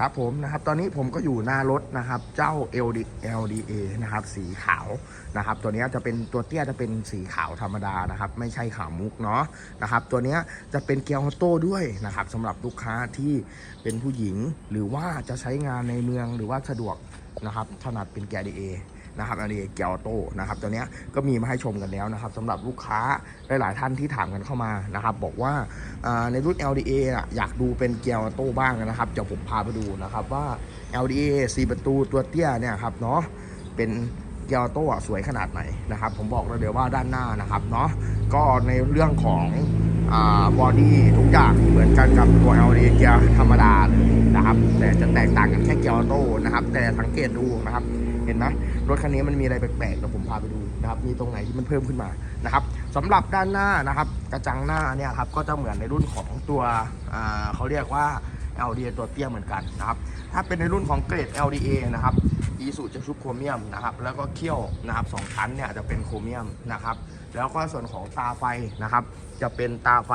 ครับผมนะครับตอนนี้ผมก็อยู่หน้ารถนะครับ เจ้า LD LDA นะครับสีขาวนะครับ ตัวนี้จะเป็นตัวเตี้ยจะเป็นสีขาวธรรมดานะครับ ไม่ใช่ขาวมุกเนาะนะครับ ตัวนี้จะเป็นเกียร์ออโต้ด้วยนะครับสำหรับลูกค้าที่เป็นผู้หญิงหรือว่าจะใช้งานในเมืองหรือว่าสะดวกนะครับถนัดเป็นเกียร์ DA นะครับ LDA เกียร์ออโต้นะครับตัวเนี้ยก็มีมาให้ชมกันแล้วนะครับสำหรับลูกค้าหลาย ๆ ท่านที่ถามกันเข้ามานะครับบอกว่าในรุ่น LDA อะอยากดูเป็นเกียร์ออโต้บ้างนะครับเดี๋ยวผมพาไปดูนะครับว่า LDA 4 ประตูตัวเตี้ยเนี่ยครับเนาะเป็นเกียร์ออโต้อะสวยขนาดไหนนะครับผมบอกเลยเดี๋ยวว่าด้านหน้านะครับเนาะก็ในเรื่องของบอดี้ทุกอย่างเหมือนกันกับตัว LDA เกียร์ธรรมดาเลยนะครับ แต่จะแตกต่างกันแค่เกียร์ออโต้นะครับ แต่สังเกตดูนะครับ เห็นไหม รถคันนี้มันมีอะไรแปลกๆเดี๋ยวผมพาไปดูนะครับ มีตรงไหนที่มันเพิ่มขึ้นมานะครับสำหรับด้านหน้านะครับ กระจังหน้าเนี่ยครับก็จะเหมือนในรุ่นของตัวเขาเรียกว่า LDA ตัวเตี้ยเหมือนกันนะครับ ถ้าเป็นในรุ่นของเกรด LDA นะครับอีสูจะชุบโครเมียมนะครับ แล้วก็เขี้ยวนะครับสองชั้นเนี่ยจะเป็นโครเมียมนะครับ แล้วก็ส่วนของตาไฟนะครับ จะเป็นตาไฟ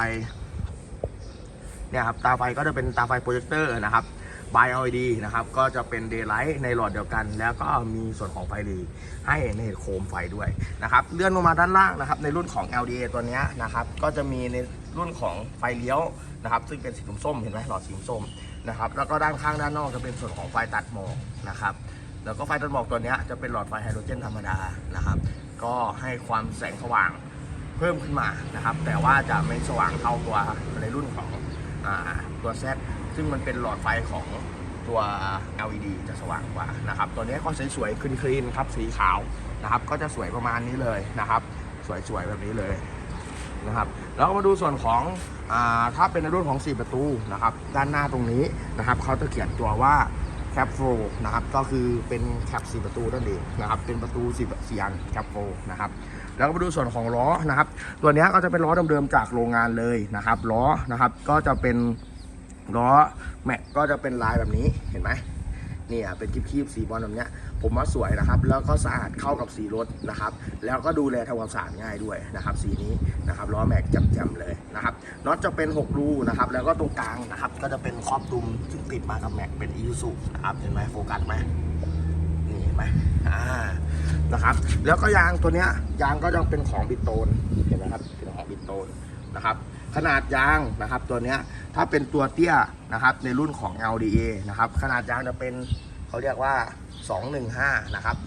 เนี่ยครับตาไฟก็จะเป็นตาไฟโปรเจคเตอร์นะครับ บาย LED นะครับ ก็จะเป็นเดย์ไลท์ในหลอดเดียวกัน แล้วก็มีส่วนของไฟรีให้ในโคมไฟด้วยนะครับ เลื่อนลงมาด้านล่างนะครับ ในรุ่นของ LDA ตัวนี้นะครับ ก็จะมีในรุ่นของไฟเลี้ยวนะครับ ซึ่งเป็นสีส้มเห็นไหมหลอดสีส้มนะครับ แล้วก็ด้านข้างด้านนอกจะเป็นส่วนของไฟตัดหมอกนะครับ แล้วก็ไฟตัดหมอกตัวนี้จะเป็นหลอดไฟไฮโดรเจนธรรมดานะครับ ก็ให้ความแสงสว่างเพิ่มขึ้นมานะครับ แต่ว่าจะไม่สว่างเท่าตัวในรุ่นของอตัว Z ซึ่ึ่งมันเป็นหลอดไฟของตัว LED จะสว่างกว่านะครับ ตัวนี้ก็สวยๆคลีนๆครับสีขาวนะครับ ก็จะสวยประมาณนี้เลยนะครับ สวยๆแบบนี้เลยนะครับแล้วก็มาดูส่วนของอถ้าเป็นในรุ่นของ 4 ประตูนะครับ ด้านหน้าตรงนี้นะครับเขาจะเขียนตัวว่าแคปโฟนะครับก็คือเป็นแคป4ประตูนั่นเองนะครับเป็นประตู4สี่อันแคปโฟนะครับแล้วก็มาดูส่วนของล้อนะครับ ตัวนี้ก็จะเป็นล้อเดิมๆจากโรงงานเลยนะครับล้อนะครับก็จะเป็น ล้อแม็กก็จะเป็นลายแบบนี้เห็นไหมเนี่ยเป็นคีบๆสีบอลแบบเนี้ย ผมว่าสวยนะครับ แล้วก็สะอาดเข้ากับสีรถนะครับ แล้วก็ดูแลทำความสะอาดง่ายด้วยนะครับ สีนี้นะครับล้อแม็กจ่มๆเลยนะครับน็อตจะเป็น 6 รูนะครับ แล้วก็ตรงกลางนะครับ ก็จะเป็นครอบดุมซึ่งติดมากับแม็กเป็นอีซูนะครับเห็นไหมโฟกัสไหมนี่เห็นไหมอ่านะครับ แล้วก็ยางตัวเนี้ยยางก็จะเป็นของบิดโตนเห็นไหมครับเป็นของบิดโตนนะครับ ขนาดยางนะครับตัวเนี้ยถ้าเป็นตัวเตี้ยนะครับในรุ่นของ LDA นะครับขนาดยางจะเป็นเขาเรียกว่า 215 นะครับ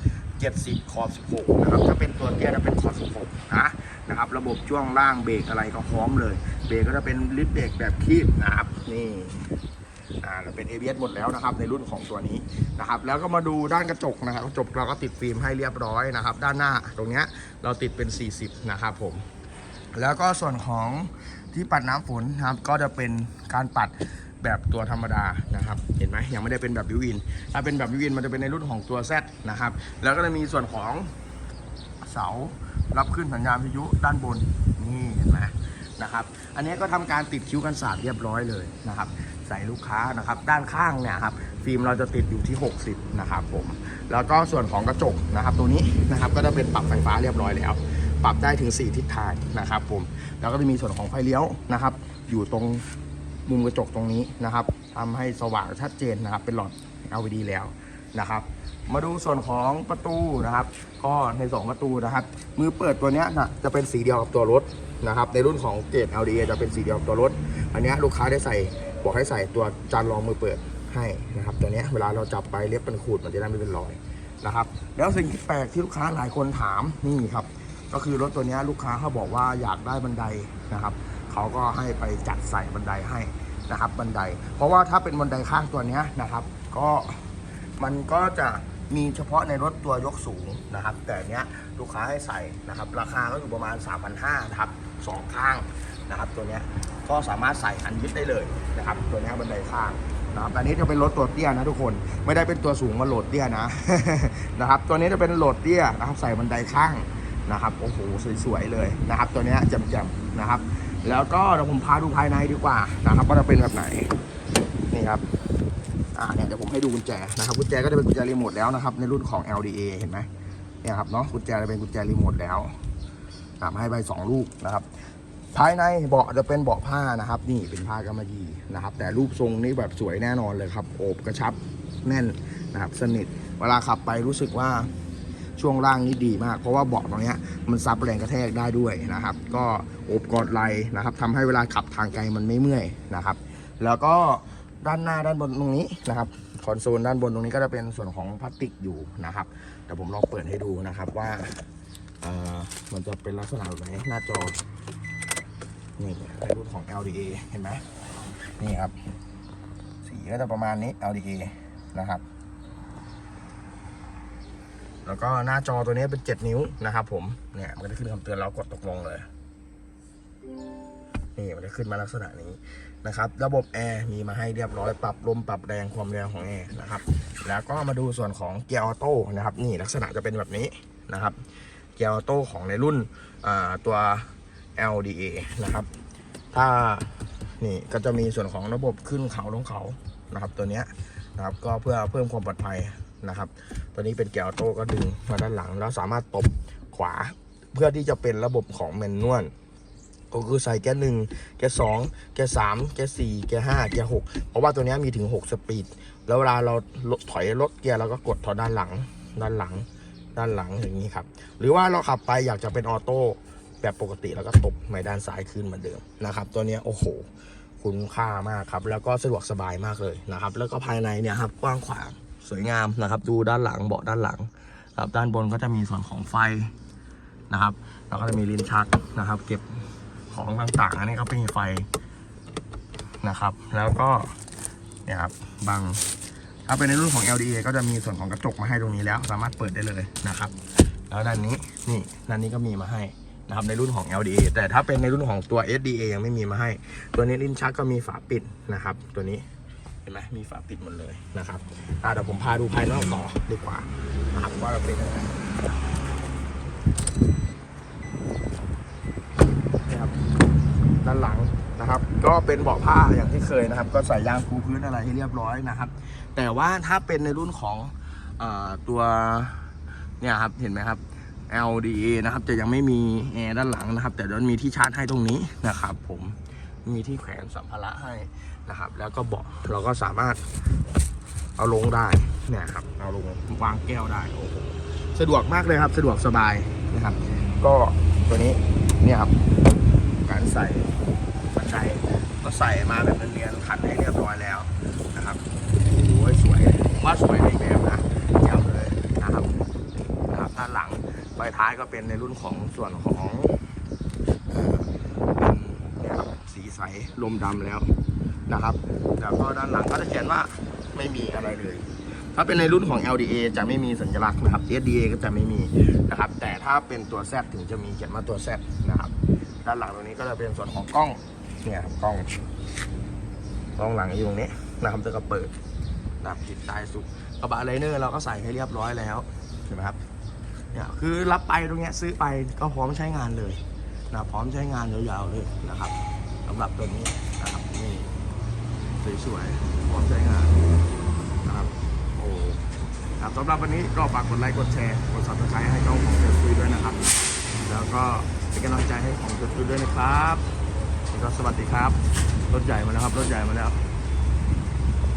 70คอบ 16 นะครับถ้าเป็นตัวเตี้ยจะเป็นคอบ 16 นะนะครับระบบช่วงล่างเบรกอะไรก็พร้อมเลย เบรกก็จะเป็นลิฟต์เบรกแบบคีบนะครับนี่อ่าเราเป็น ABS หมดแล้วนะครับในรุ่นของตัวนี้นะครับแล้วก็มาดูด้านกระจกนะครับกระจกเราก็ติดฟิล์มให้เรียบร้อยนะครับ ด้านหน้าตรงเนี้ยเราติดเป็น 40 นะครับผมแล้วก็ส่วนของ ที่ปัดน้ำฝนนะครับ ก็จะเป็นการปัดแบบตัวธรรมดานะครับ เห็นไหมยังไม่ได้เป็นแบบบิวอิน ถ้าเป็นแบบบิวอินมันจะเป็นในรุ่นของตัว Z นะครับ แล้วก็จะมีส่วนของเสารับขึ้นสัญญาณวิทยุด้านบนนี่เห็นไหมนะครับอันนี้ก็ทำการติดคิ้วกันสาดเรียบร้อยเลยนะครับ ใส่ลูกค้านะครับ ด้านข้างเนี่ยครับฟิล์มเราจะติดอยู่ที่ 60 นะครับผม แล้วก็ส่วนของกระจกนะครับ ตัวนี้นะครับก็จะเป็นปรับไฟฟ้าเรียบร้อยแล้ว ปรับได้ถึง 4 ทิศทางนะครับผมแล้วก็จะมีส่วนของไฟเลี้ยวนะครับ อยู่ตรงมุมกระจกตรงนี้นะครับทำให้สว่างชัดเจนนะครับ เป็นหลอด LED แล้วนะครับมาดูส่วนของประตูนะครับ ก็ใน 2 ประตูนะครับ มือเปิดตัวเนี้ยนะจะเป็นสีเดียวกับตัวรถนะครับ ในรุ่นของเกรด LD จะเป็นสีเดียวกับตัวรถ อันเนี้ยลูกค้าได้ใส่บอกให้ใส่ตัวจานรองมือเปิดให้นะครับ ตัวเนี้ยเวลาเราจับไปเล็บมันขูดมันจะได้ไม่เป็นรอยนะครับ แล้วสิ่งที่แปลกที่ลูกค้าหลายคนถามนี่ครับ ก็คือรถตัวนี้ลูกค้าเขาบอกว่าอยากได้บันไดนะครับเขาก็ให้ไปจัดใส่บันไดให้นะครับบันได เพราะว่าถ้าเป็นบันไดข้างตัวนี้นะครับ ก็มันก็จะมีเฉพาะในรถตัวยกสูงนะครับ แต่เนี้ยลูกค้าให้ใส่นะครับ ราคาก็อยู่ประมาณ 3,500นะครับสองข้างนะครับ ตัวเนี้ยก็สามารถใส่อันยึดได้เลยนะครับ ตัวนี้บันไดข้างนะครับอันนี้จะเป็นรถตัวเตี้ยนะทุกคนไม่ได้เป็นตัวสูงมาโหลดเตี้ยนะนะครับ ตัวนี้จะเป็นโหลดเตี้ยนะครับ ใส่บันไดข้าง นะครับโอ้โหสวยๆเลยนะครับ ตัวนี้แจ่มๆนะครับ แล้วก็เดี๋ยวผมพาดูภายในดีกว่านะครับว่าจะเป็นแบบไหนนี่ครับอ่าเนี่ยเดี๋ยวผมให้ดูกุญแจนะครับกุญแจก็จะเป็นกุญแจรีโมทแล้วนะครับ ในรุ่นของ LDA เห็นไหมเนี่ยครับเนาะกุญแจจะเป็นกุญแจรีโมทแล้วตามให้ใบสองลูกนะครับภายในเบาะจะเป็นเบาะผ้านะครับ นี่เป็นผ้ากำมะหยี่นะครับ แต่รูปทรงนี่แบบสวยแน่นอนเลยครับ โอบกระชับแน่นนะครับ สนิท เวลาขับไปรู้สึกว่า ช่วงล่างนี่ดีมาก เพราะว่าเบาะตรงนี้มันซับแรงกระแทกได้ด้วยนะครับ ก็อบกอดไหลนะครับทำให้เวลาขับทางไกลมันไม่เมื่อยนะครับ แล้วก็ด้านหน้าด้านบนตรงนี้นะครับคอนโซลด้านบนตรงนี้ก็จะเป็นส่วนของพลาสติกอยู่นะครับเดี๋ยวผมลองเปิดให้ดูนะครับว่าเอ่อมันจะเป็นลักษณะแบบไหนหน้าจอ นี่ในรุ่นของ LDA เห็นไหมนี่ครับ สีก็จะประมาณนี้ LDA นะครับ แล้วก็หน้าจอตัวนี้เป็น 7 นิ้วนะครับผม เนี่ยมันจะขึ้นคำเตือนเรากดตกลงเลย นี่มันจะขึ้นมาลักษณะนี้นะครับ ระบบแอร์มีมาให้เรียบร้อยปรับลมปรับแรงความแรงของแอร์นะครับ แล้วก็มาดูส่วนของเกียร์ออโต้นะครับ นี่ลักษณะจะเป็นแบบนี้นะครับ เกียร์ออโต้ของในรุ่นตัว LDA นะครับ ถ้านี่ก็จะมีส่วนของระบบขึ้นเขาลงเขานะครับ ตัวนี้นะครับ ก็เพื่อเพิ่มความปลอดภัย นะครับ ตัวนี้เป็นเกียร์ออโต้ก็ดึงมาด้านหลัง แล้วสามารถตบขวาเพื่อที่จะเป็นระบบของแมนนวลก็คือใส่แกร์หนึ่งแกร์สองแกร์สามแกร์สี่แกร์ห้าแกร์หกเพราะว่าตัวนี้มีถึง 6 สปีด แล้วเวลาเราถอยรถเกียร์เราก็กดถอยด้านหลัง ด้านหลัง ด้านหลังอย่างนี้ครับ หรือว่าเราขับไปอยากจะเป็นออโต้แบบปกติแล้วก็ตบไม้ด้านซ้ายขึ้นเหมือนเดิมนะครับ ตัวนี้โอ้โห คุ้มค่ามากครับ แล้วก็สะดวกสบายมากเลยนะครับ แล้วก็ภายในเนี่ยครับกว้างขวาง สวยงามนะครับ ดูด้านหลังเบาะด้านหลังครับด้านบนก็จะมีส่วนของไฟนะครับแล้วก็จะมีลิ้นชักนะครับ เก็บของต่างๆ อันนี้ก็เป็นไฟนะครับ แล้วก็เนี่ยครับบางถ้าเป็นในรุ่นของ LDA ก็จะมีส่วนของกระจกมาให้ตรงนี้แล้ว สามารถเปิดได้เลยนะครับ แล้วด้านนี้นี่ด้านนี้ก็มีมาให้นะครับในรุ่นของ LDA แต่ถ้าเป็นในรุ่นของตัว SDA ยังไม่มีมาให้ ตัวนี้ลิ้นชักก็มีฝาปิดนะครับ ตัวนี้ เห็นไหมมีฝาปิดหมดเลยนะครับอะเดี๋ยวผมพาดูภายนอกต่อดีกว่านะครับว่าเป็นยังไงนี่ครับด้านหลังนะครับ ก็เป็นเบาะผ้าอย่างที่เคยนะครับ ก็ใส่ยางปูพื้นอะไรให้เรียบร้อยนะครับ แต่ว่าถ้าเป็นในรุ่นของอตัวเนี่ยครับเห็นไหมครับ LDA นะครับจะยังไม่มีแอร์ด้านหลังนะครับ แต่เดี๋ยวมีที่ชาร์จให้ตรงนี้นะครับ ผมมีที่แขวนสัมภาระให้ นะครับ แล้วก็เบาะเราก็สามารถเอาลงได้เนี่ยครับ เอาลงวางแก้วได้โอ้โหสะดวกมากเลยครับ สะดวกสบายนะครับ ก็ตัวนี้เนี่ยครับ การใส่บันไดก็ใส่มาแบบเนียนๆขัดให้เรียบร้อยแล้วนะครับโอ้ยสวยผมว่าสวยในแบบนะแจ๋วเลยนะครับนะครับด้านหลังไฟท้ายก็เป็นในรุ่นของส่วนของเอ่อเป็นเนี่ยครับสีใสลมดำแล้ว นะครับแล้วก็ด้านหลังก็จะเขียนว่าไม่มีอะไรเลย ถ้าเป็นในรุ่นของ LDA จะไม่มีสัญลักษณ์นะครับ SDA ก็จะไม่มีนะครับ แต่ถ้าเป็นตัว Z ถึงจะมีเขียนว่าตัว Z นะครับ ด้านหลังตรงนี้ก็จะเป็นส่วนของกล้องเนี่ยครับกล้องกล้องหลังอยู่ตรงนี้นะครับจะก็เปิดนะครับติดใต้สุดกระบะไลเนอร์เราก็ใส่ให้เรียบร้อยแล้วเห็นไหมครับเนี่ยคือรับไปตรงเนี้ยซื้อไปก็พร้อมใช้งานเลยนะพร้อมใช้งานยาวๆเลยนะครับสำหรับตัวนี้ สวยๆพร้อมใช้งานนะครับโอ้ครับสำหรับวันนี้ก็ฝากกดไลค์กดแชร์กดซับสไครต์ให้เจ้าของเจสซุยด้วยนะครับ แล้วก็เป็นกำลังใจให้ของเจสซุยด้วยนะครับแล้วก็สวัสดีครับรถใหญ่มาแล้วครับรถใหญ่มาแล้ว